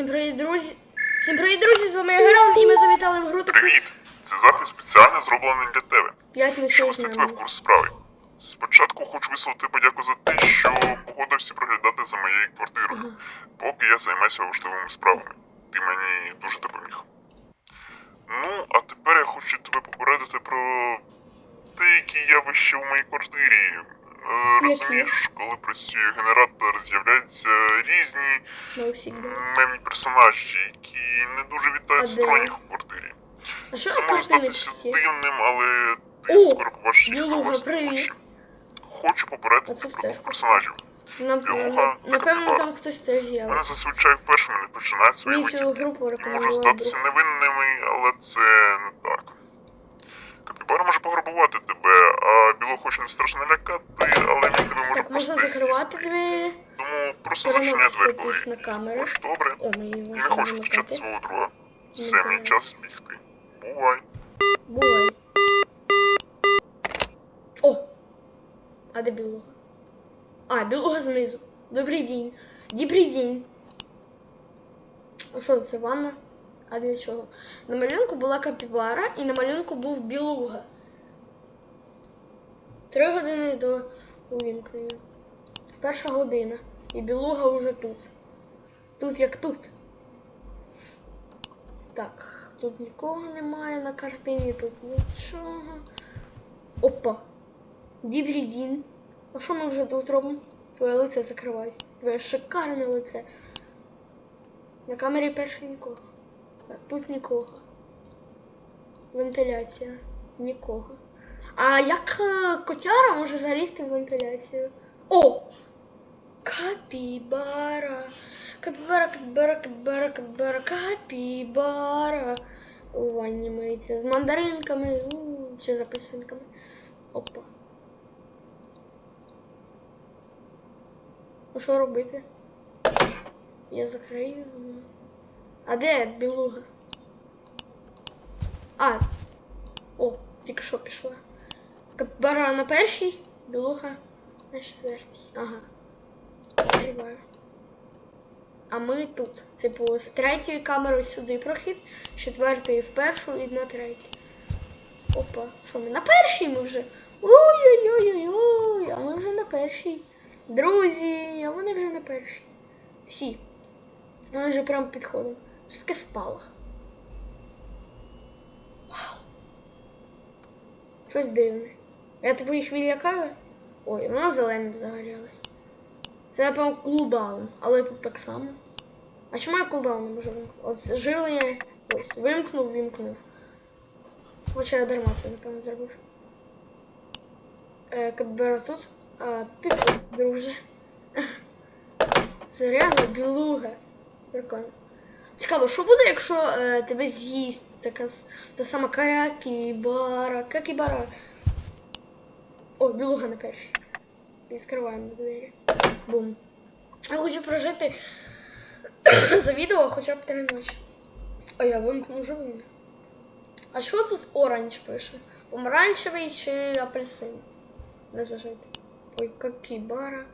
Всім привіт, друзі! Всім привіт, друзі! З вами Герон, і ми завітали в гру таку Привіт! Це запис спеціально зроблений для тебе. п'ять Щоб ночей з вести тебе в курс справи. Спочатку хочу висловити подяку за те, що погодився приглядати за моєю квартирою, поки я займаюся важливими справами. Ти мені дуже допоміг. Ну, а тепер я хочу тебе попередити про деякі явища у моїй квартирі. Е? Розумієш, коли працює генератор, з'являються різні мемні персонажі, які не дуже вітають сторонніх у квартирі. А що Це може здатися дивним, але ти скоро побачиш їх на Білуга, власні привіт. Хочу попередити про двох персонажів. Нам, напевно, там хтось теж Вони зазвичай першими не починають свої групу Можуть рекомендував здатися невинними, але це не так. Капібара може пограбувати тебе, а біло хоч не страшно лякати, але він тебе може Так, можна закривати двері, Тому просто зачиняй двері, коли на камеру. Ось добре. О, ми її не можемо хочеш втрачати вимикати. свого друга. Все, мій час бігти. Бувай. Бувай. О! А де білуга? А, білуга знизу. Добрий день. Добрий день. А що це ванна? А для чого? На малюнку була капібара і на малюнку був білуга. Три години до увімкнення. Перша година. І білуга вже тут. Тут як тут. Так, тут нікого немає на картині, тут нічого. Опа. Дібрідін. А що ми вже тут робимо? Твоє лице закривай. Твоє шикарне лице. На камері перше нікого. Тут нікого. Вентиляція. Нікого. А як е, котяра може залізти в вентиляцію? О! Капібара. Капібара, капібара, капібара, капібара, капібара. Ванні миється з мандаринками, чи з апельсинками. Опа. Ну що робити? Я закрию. А де білуга? А. О, тільки що пішла. Капібара на першій, білуга на четвертій. Ага. Відкриваю. А ми тут. Типу, з третьої камери сюди прохід, з четвертої в першу і на третю. Опа, що ми на першій ми вже? Ой-ой-ой-ой, а ми вже на першій. Друзі, а вони вже на першій. Всі. Вони вже прямо підходимо. Таке спалах? Вау. Щось дивне. Я типу їх відлякаю? Ой, вона зеленим загорілась. Це, напевно, кулдаун, але тут так само. А чому я кулдаун не можу вимкнути? От живлення ось, вимкнув, вимкнув. Хоча я дарма це, напевно, зробив. Е, Кабера тут. А, ти друже. Це реально білуга. Прикольно. Цікаво, що буде, якщо е, тебе з'їсть така та сама какібара, какібара. О, білуга на першій. Відкриваємо двері. Бум. Я хочу прожити за відео хоча б три ночі. А я вимкну живлення. А що тут оранж пише? Помаранчевий чи апельсин? Не зважайте. Ой, какібара.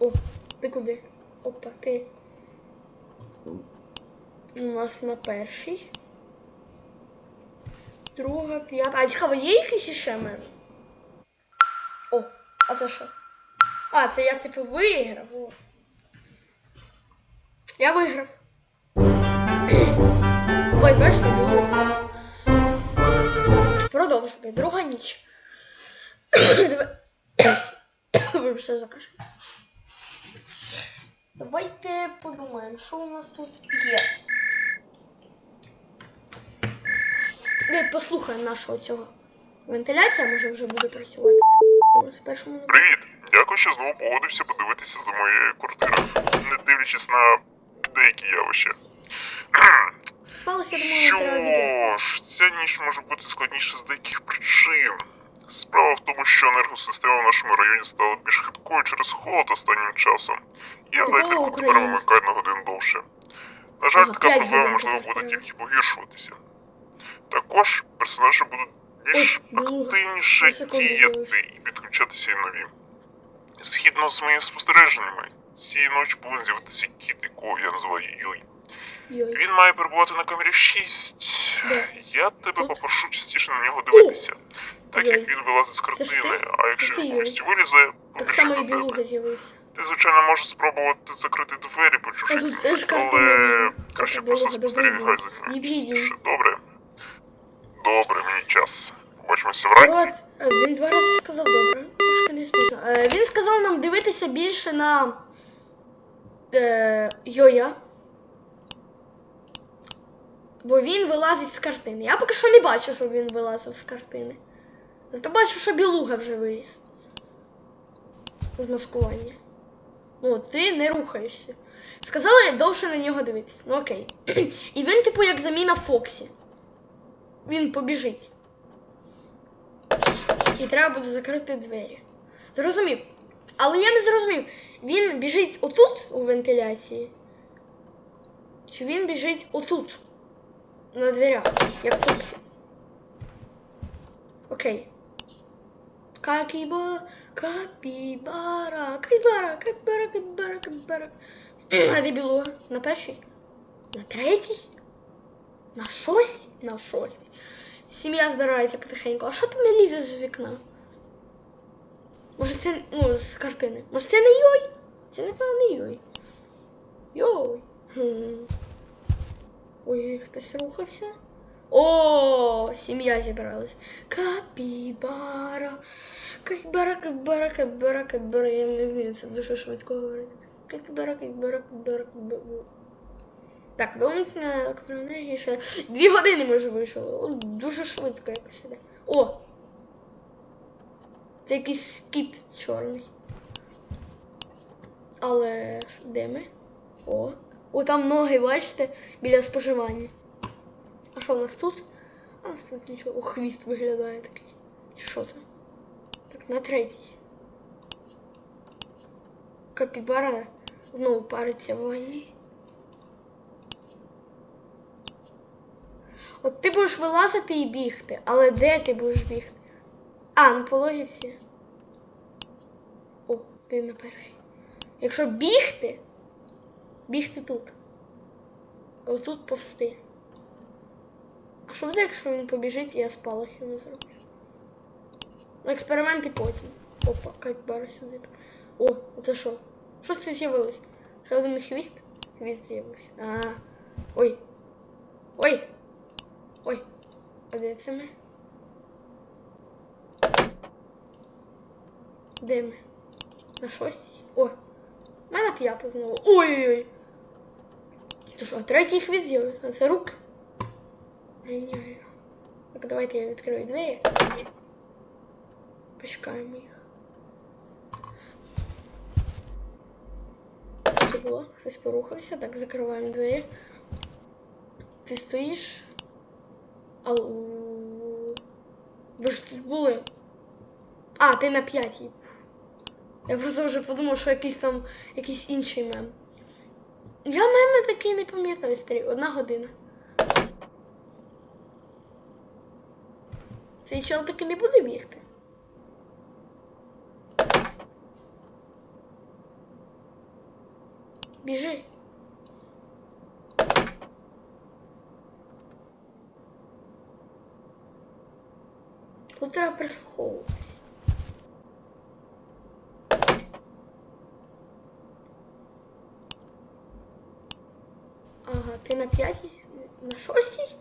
О, ти куди? Опа, ти. У нас на першій. Друга, п'ята. А цікаво, є якісь іще мене? О, а це що? А, це я типу виграв. О. Я виграв. Ой, бачите, було. Продовжуйте. Друга ніч. Вибачте за кашель. Давайте подумаємо, що у нас тут є. Давайте послухаємо нашого цього. Вентиляція може вже буде працювати. Привіт! Дякую, що знову погодився подивитися за моєю квартирою, не дивлячись на деякі явища. Спалось, я думаю, не треба. Що ж, ця ніч може бути складніша з деяких причин. Справа в тому, що енергосистема в нашому районі стала більш хиткою через холод останнім часом. І Типова електрику тепер вимикають на годину довше. На жаль, така проблема можливо буде тільки погіршуватися. Також персонажі будуть більш активніше діяти і підключатися і нові. Згідно з моїми спостереженнями, Цієї ночі повинен з'явитися кіт, якого я називаю Юй. Йой. Він має перебувати на камері 6. Де? Я тебе попрошу частіше на нього дивитися. Так як він вилазить з картини, а якщо він повністю вилізе, Так само і білуга з'явився. Ти, звичайно, можеш спробувати закрити двері, почувши теж кіт, але краще просто спостерігай за ним. Добре. Добре, мені час. Побачимося вранці. От, е, він два рази сказав добре. Трішки не смішно. Е, Він сказав нам дивитися більше на е, Йоя. Бо він вилазить з картини. Я поки що не бачу, щоб він вилазив з картини. Зато бачу, що білуга вже виліз. З маскування. Ну, ти не рухаєшся. Сказали довше на нього дивитися. Ну окей. І він, типу, як заміна Фоксі. Він побіжить. І треба буде закрити двері. Зрозумів. Але я не зрозумів. Він біжить отут у вентиляції. Чи він біжить отут? На дверях, як Фоксі. Окей. Какіба, капібара, капібара, капібара, капібара, капібара. А де? На першій? На третій? На шостій? На шостій. Сім'я збирається потихеньку. А що ти не лізеш з вікна? Може це, ну, з картини. Може це не йой? Це напевно не йой. Йой. Хм. Ой, хтось рухався. О, сім'я зібралась. Капібара. Капібара, капібара, капібара, капібара. Я не вмію це дуже швидко говорити. Капібара, капібара, капібара, капібара. Так, на електроенергії ще дві години ми вже вийшли. Дуже швидко якось іде. О! Це якийсь кіт чорний. Але де ми? О. О, там ноги, бачите, біля споживання. Що в нас тут? А у нас тут нічого. О, хвіст виглядає такий. Що це? Так, на третій. Капібара знову париться в ванні. От ти будеш вилазити і бігти, але де ти будеш бігти? А, ну по логіці. О, ти на першій. Якщо бігти, бігти тут. А Отут повсти. Що буде, якщо він побіжить і я спалахи не зроблю? Ну, експерименти потім. Опа, кайбара сюди. О, це що? Що це з'явилось? Ще один хвіст? Хвіст з'явився. А. Ой. Ой. Ой. А де це ми? Де ми? На шостій? О! У мене п'ята знову. Ой-ой-ой! Це що, третій хвіст з'явився? А це рук? Геніально. Так, давайте я відкрию двері. Почекаємо їх. Що було? Хтось порухався. Так, закриваємо двері. Ти стоїш. Ау. Ви ж тут були. А, ти на п'ятій. Я просто вже подумав, що якийсь там якийсь інший мем. Я меми такий не пам'ятаю старі. Одна година. Цей чел таки не буде бігти. Біжи. Тут треба прислуховуватись. Ага, ти на п'ятій? На шостій?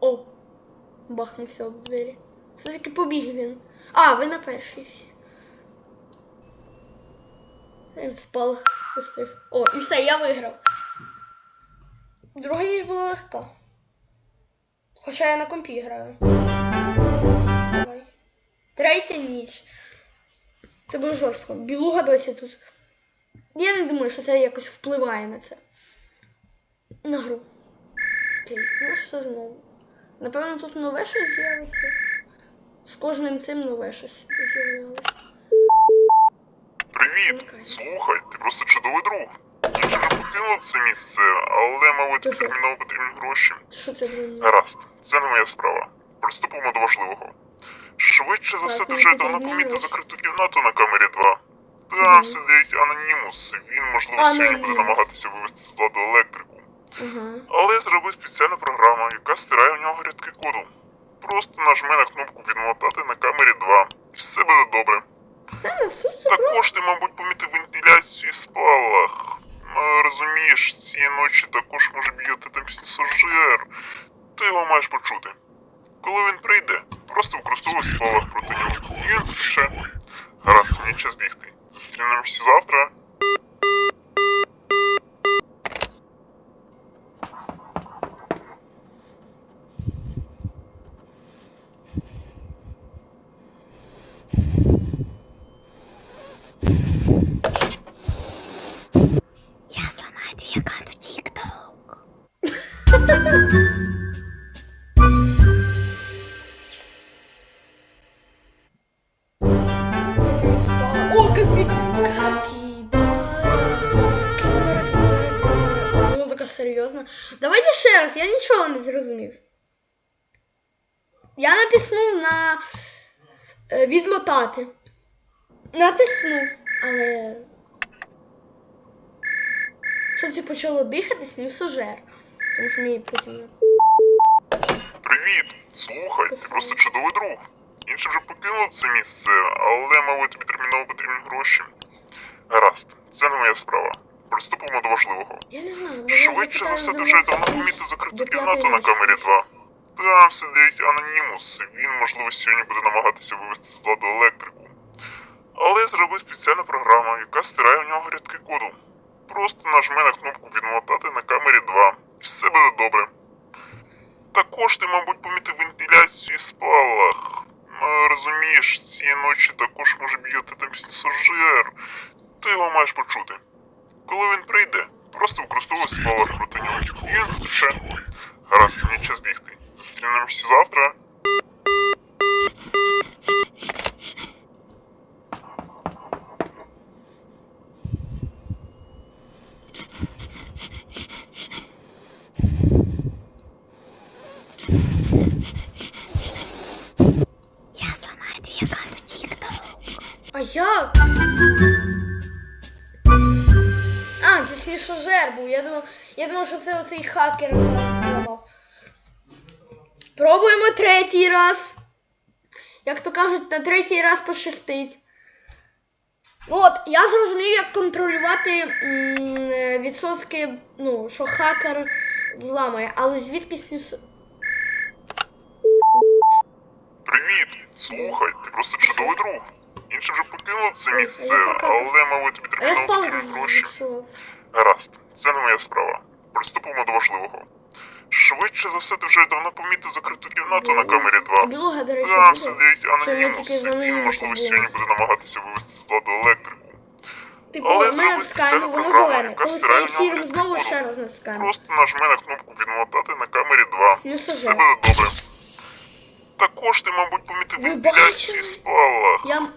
О! Бахнувся об двері. Все-таки побіг він. А, ви на першій всі. Ем, Спалах пустив. О, і все, я виграв. Друга ніч була легка. Хоча я на компі граю. Давай. Третя ніч. Це було жорстко. Білуга досі тут. Я не думаю, що це якось впливає на це. На гру. Окей, ну що знову. Напевно, тут нове щось з'явиться. З кожним цим нове щось з'явилося. Привіт! Слухай, ти просто чудовий друг. Я вже покинув це місце, але, мабуть, Ти що? терміново потрібні гроші. Що це блін? Гаразд, це не моя справа. Приступимо до важливого. Швидше за Так, все, ти вже потрібні давно помітив закриту кімнату на камері 2. Там Мгм. сидить анонімус. Він, можливо, сьогодні буде Анонімус. намагатися вивести з ладу електрику. Ага. Але я зробив спеціальну програму, яка стирає у нього рядки коду. Просто нажми на кнопку відмотати на камері 2. І все буде добре. Це не суть. Також ти, мабуть, помітив вентиляцію і спалах. Ну, розумієш, цієї ночі також може б'яти там пасажир. Ти його маєш почути. Коли він прийде, просто використовуй спалах проти нього. І він втече. Гаразд, мені час бігти. Зустрінемося завтра. Ще раз, я нічого не зрозумів. Я натиснув на е, відмотати. Натиснув, але. Що це почало дихати, місожер. Тому що мені потім. Привіт! Слухай, ти просто чудовий друг. Інші вже покинули це місце, але, мабуть, тобі терміново потрібні гроші. Гаразд, це не моя справа. Приступимо до важливого. Я не знаю, може Швидше за все, дуже давно помітив закриту кімнату на камері 2. Там сидить анонімус. Він, можливо, сьогодні буде намагатися вивести з ладу електрику. Але я зробив спеціальну програму, яка стирає у нього рядки коду. Просто нажми на кнопку відмотати на камері 2. І все буде добре. Також ти, мабуть, помітив вентиляцію і спалах. Ну, розумієш, цієї ночі також може б'яти там пасажир. Ти його маєш почути. Коли він прийде, просто використовуй спалах проти нього. І він втече. Гаразд, мені час бігти. Зустрінемося завтра. Я сломаю твій аккаунт в ТикТок. А як? Свіжожер був. Я думав, я думав, що це оцей хакер зламав. Пробуємо третій раз. Як то кажуть, на третій раз пощастить. От, я зрозумів, як контролювати м, е, відсотки, ну, що хакер взламає, але звідки снюс. Привіт! Слухай, ти просто чудовий друг. Інші вже покинули це місце, але, мабуть, тобі я гроші. зіпсував. Гаразд, це не моя справа. Приступимо до важливого. Швидше за все, ти вже давно помітив закриту кімнату на камері 2. Білуга, до речі, Там сидить анонімус. тільки за можливо, сьогодні буде намагатися вивести з ладу електрику. Типу, Але ми зробити натискаємо, спеціальну воно програму, зелене. яка Коли стає сірим, знову ще раз натискаємо. Просто нажми на кнопку відмотати на камері 2. Плюс Все уже. буде добре. Також ти, мабуть, помітив Ви вентиляцію спалах. Я... Ну,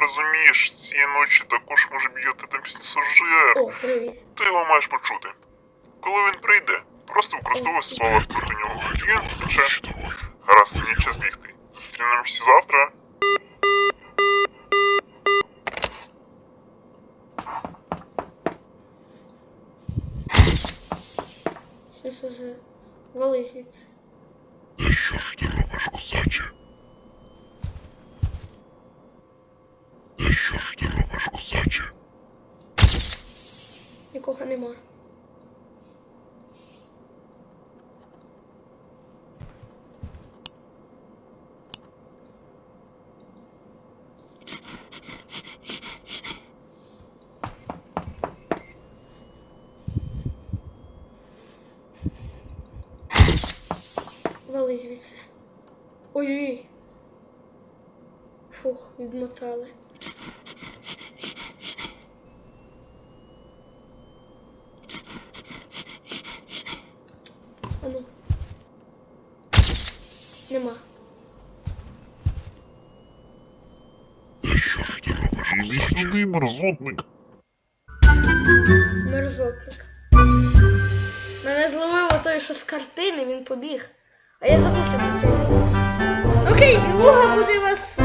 розумієш, цієї ночі також може б'яти там пасажир. О, привіт. Ти його маєш почути. Коли він прийде, просто використовуй спалах проти нього. І він втече. Гаразд, мені час бігти. Зустрінемося завтра. Плюс уже. Вали звідси. Що ж ти робиш, кусаче? Що ж ти робиш, кусаче? Нікого нема. Вали звідси. Ой-ой. Фух, відмотали. Ану. Нема. Що ж ти робиш? Мерзотник. Мерзотник. Мене зловив той, що з картини, він побіг. А я забувся про це. Окей, білуга буде вас